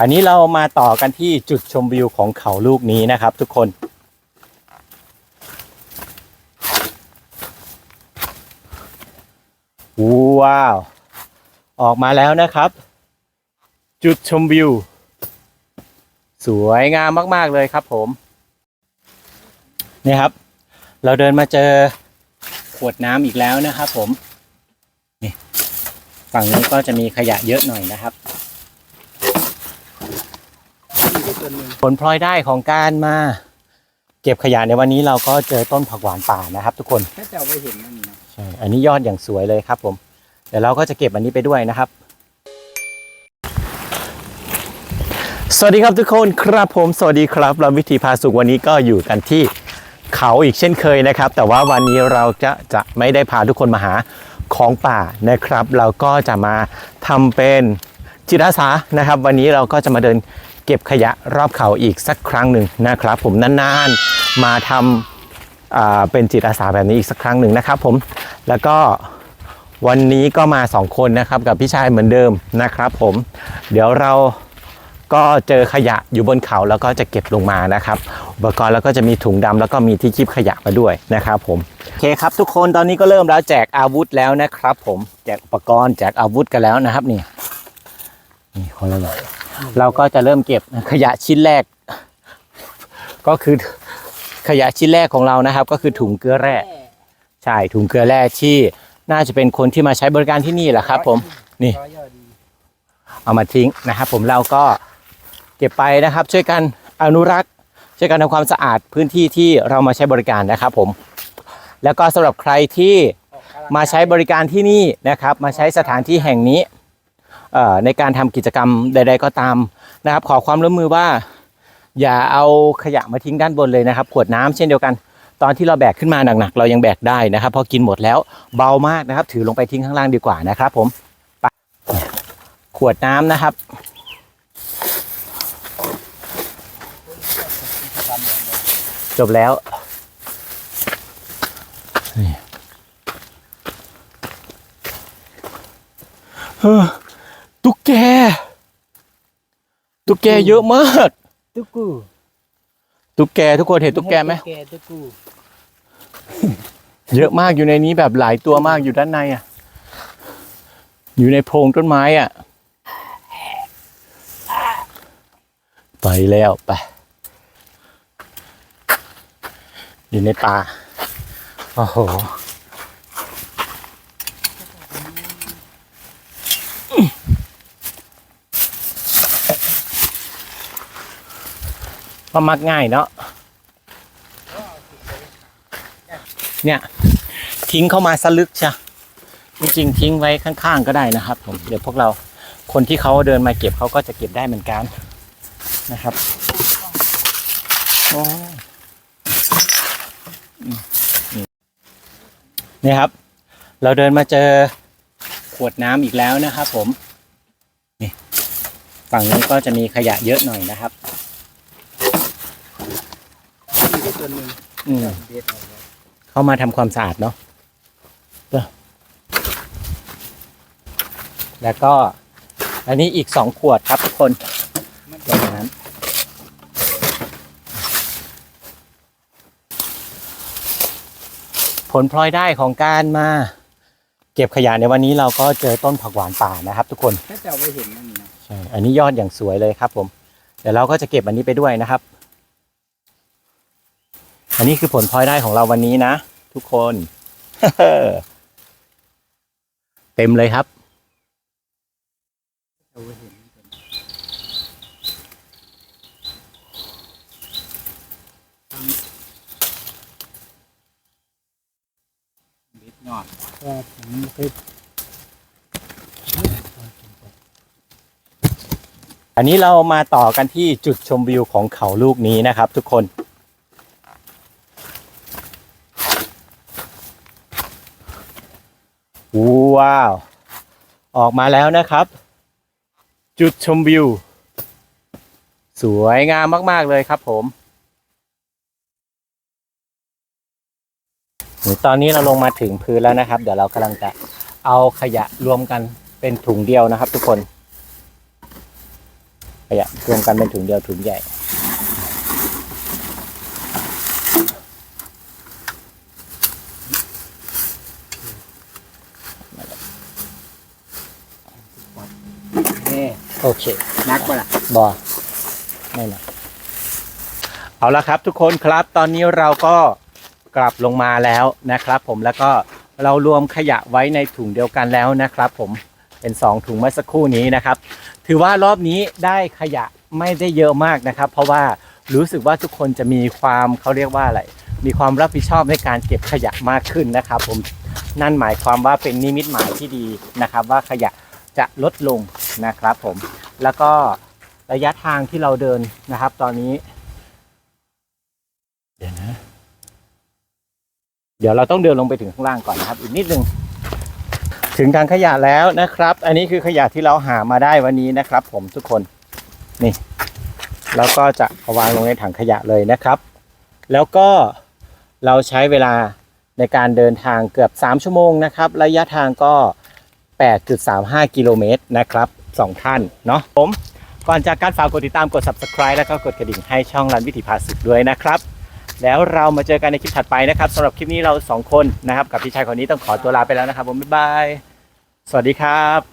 อันนี้เรามาต่อกันที่จุดชมวิวของเขาลูกนี้นะครับทุกคน ว้าว ออกมาแล้วนะครับ จุดชมวิว สวยงามมาก ๆ เลยครับผม นี่ครับ เราเดินมาเจอขวดน้ำอีกแล้วนะครับผม นี่ ฝั่งนี้ก็จะมีขยะเยอะหน่อยนะครับ ผลพลอยได้ของการมาเก็บขยะในวันนี้เราก็เจอต้นผักหวานป่านะครับ ทุกคนถ้าจะเอาไปเห็นนั่นนะใช่อันนี้ยอดอย่างสวยเลยครับ ผมเดี๋ยวเราก็จะเก็บอันนี้ไปด้วยนะครับ สวัสดีครับทุกคนครับผมสวัสดีครับเราวิธีพาสุขวันนี้ก็อยู่กันที่เขาอีกเช่นเคยนะครับ แต่ว่าวันนี้เราจะจะไม่ได้พาทุกคนมาหาของป่านะครับ เราก็จะมาทำเป็นจิตอาสานะครับ วันนี้เราก็จะมาเดิน เก็บขยะรอบเขาอีกสักครั้งหนึ่งนะครับ ผมนานๆมาทำเป็นจิตอาสาแบบนี้อีกสักครั้งหนึ่งนะครับ ผมแล้วก็วันนี้ก็มาสองคนนะครับกับพี่ชายเหมือนเดิมนะครับ ผม เดี๋ยวเราก็เจอขยะอยู่บนเขาแล้วก็จะเก็บลงมานะครับ อุปกรณ์แล้วก็จะมีถุงดำแล้วก็มีที่คีบขยะมาด้วยนะครับ ผมโอเคครับ ทุกคนตอนนี้ก็เริ่มแล้วแจกอาวุธแล้วนะครับ ผมแจกอุปกรณ์แจกอาวุธกันแล้วนะครับนี่ นี่คนละอย่างเราก็จะเริ่มเก็บขยะชิ้นแรก ก็คือขยะชิ้นแรกของเรานะครับ ก็คือถุงเกลือแร่ใช่ถุงเกลือแร่ที่น่าจะเป็นคนที่มาใช้บริการที่นี่แหละครับ ผมนี่เอามาทิ้งนะครับ ผมเราก็เก็บไปนะครับ ช่วยกันอนุรักษ์ ช่วยกันทำความสะอาดพื้นที่ที่เรามาใช้บริการนะครับ ผม แล้วก็สำหรับใครที่มาใช้บริการที่นี่นะครับ มาใช้สถานที่แห่งนี้ ในการทำกิจกรรมใด ๆ ก็ตามนะครับ ขอความร่วมมือว่า อย่าเอาขยะมาทิ้งด้านบนเลยนะครับ ขวดน้ำเช่นเดียวกัน ตอนที่เราแบกขึ้นมาหนักๆเรายังแบกได้นะครับพอกินหมดแล้วเบามากนะครับ ถือลงไปทิ้งข้างล่างดีกว่านะครับ ผมขวดน้ำนะครับจบแล้ว นี่เฮ้อตุ๊กแก ตุ๊กแกเยอะมาก ตุ๊กกูตุ๊กแกทุกคนเห็นตุ๊กแกไหมตุ๊กแกตุ๊กกูเยอะมากอยู่ในนี้แบบหลายตัวมากอยู่ด้านในอะ อยู่ในโพรงต้นไม้อะ ไปแล้วไป อยู่ในป่าโอ้โห ก็มักง่ายเนาะเนี่ย ทิ้งเข้ามาสลึกใช่จริงๆทิ้งไว้ข้างๆก็ได้นะครับ ผมเดี๋ยวพวกเราคนที่เขาเดินมาเก็บเขาก็จะเก็บได้เหมือนกันนะครับนี่นี่ครับ เราเดินมาเจอขวดน้ำอีกแล้วนะครับ ผมนี่ฝั่งนี้ก็จะมีขยะเยอะหน่อยนะครับ มีไปตัวหนึ่งอืมเด็ดออกแล้วเข้ามาทำความสะอาดเนาะเออแล้วก็ อันนี้อีกสองขวดครับทุกคนตรงนั้นผลพลอยได้ของการมา เก็บขยะในวันนี้เราก็เจอต้นผักหวานป่านะครับ ทุกคน ถ้าจะเอาไปเห็นนั่นนะ ใช่ อันนี้ยอดอย่างสวยเลยครับผม เดี๋ยวเราก็จะเก็บอันนี้ไปด้วยนะครับ อันนี้คือผลพลอยได้ของเราวันนี้นะ ทุกคน เต็มเลยครับเอาไปเห็นเด็ดยอดว่าผมเคยอันนี้เรามาต่อกันที่จุดชมวิวของเขาลูกนี้นะครับ ทุกคน ว้าว ออกมาแล้วนะครับ จุดชมวิว สวยงามมาก ๆ เลยครับผมตอนนี้เราลงมาถึงพื้นแล้วนะครับ เดี๋ยวเรากำลังจะเอาขยะรวมกันเป็นถุงเดียวนะครับ ทุกคน ขยะรวมกันเป็นถุงเดียวถุงใหญ่ นี่ โอเคนักปะล่ะบอไม่นะเอาละครับ ทุกคนครับ ตอนนี้เราก็กลับลงมาแล้วนะครับ ผมแล้วก็เรารวมขยะไว้ในถุงเดียวกันแล้วนะครับ ผมเป็นสองถุงเมื่อสักครู่นี้นะครับ ถือว่ารอบนี้ได้ขยะไม่ได้เยอะมากนะครับ เพราะว่ารู้สึกว่าทุกคนจะมีความเขาเรียกว่าอะไรมีความรับผิดชอบในการเก็บขยะมากขึ้นนะครับ ผมนั่นหมายความว่าเป็นนิมิตหมายที่ดีนะครับ ว่าขยะจะลดลง นะครับผมแล้วก็ระยะทางที่เราเดินนะครับ ตอนนี้ เดี๋ยวนะ เดี๋ยวเราต้องเดินลงไปถึงข้างล่างก่อนนะครับ อีกนิดนึงถึงทางขยะแล้วนะครับ อันนี้คือขยะที่เราหามาได้วันนี้นะครับ ผมทุกคนนี่แล้วก็จะเอาวางลงในถังขยะเลยนะครับ แล้วก็เราใช้เวลาในการเดินทางเกือบ 3 ชั่วโมงนะครับ ระยะทางก็ 8.35 กิโลเมตรนะครับ สองท่านเนาะผม ก่อนจากการฝากกดติดตามกด subscribe แล้วก็กดกระดิ่งให้ช่องรันวิถีพาสุขด้วยนะครับ แล้วเรามาเจอกันในคลิปถัดไปนะครับสำหรับคลิปนี้เราสองคนนะครับ กับพี่ชายคนนี้ต้องขอตัวลาไปแล้วนะครับผมบ๊ายบาย สวัสดีครับ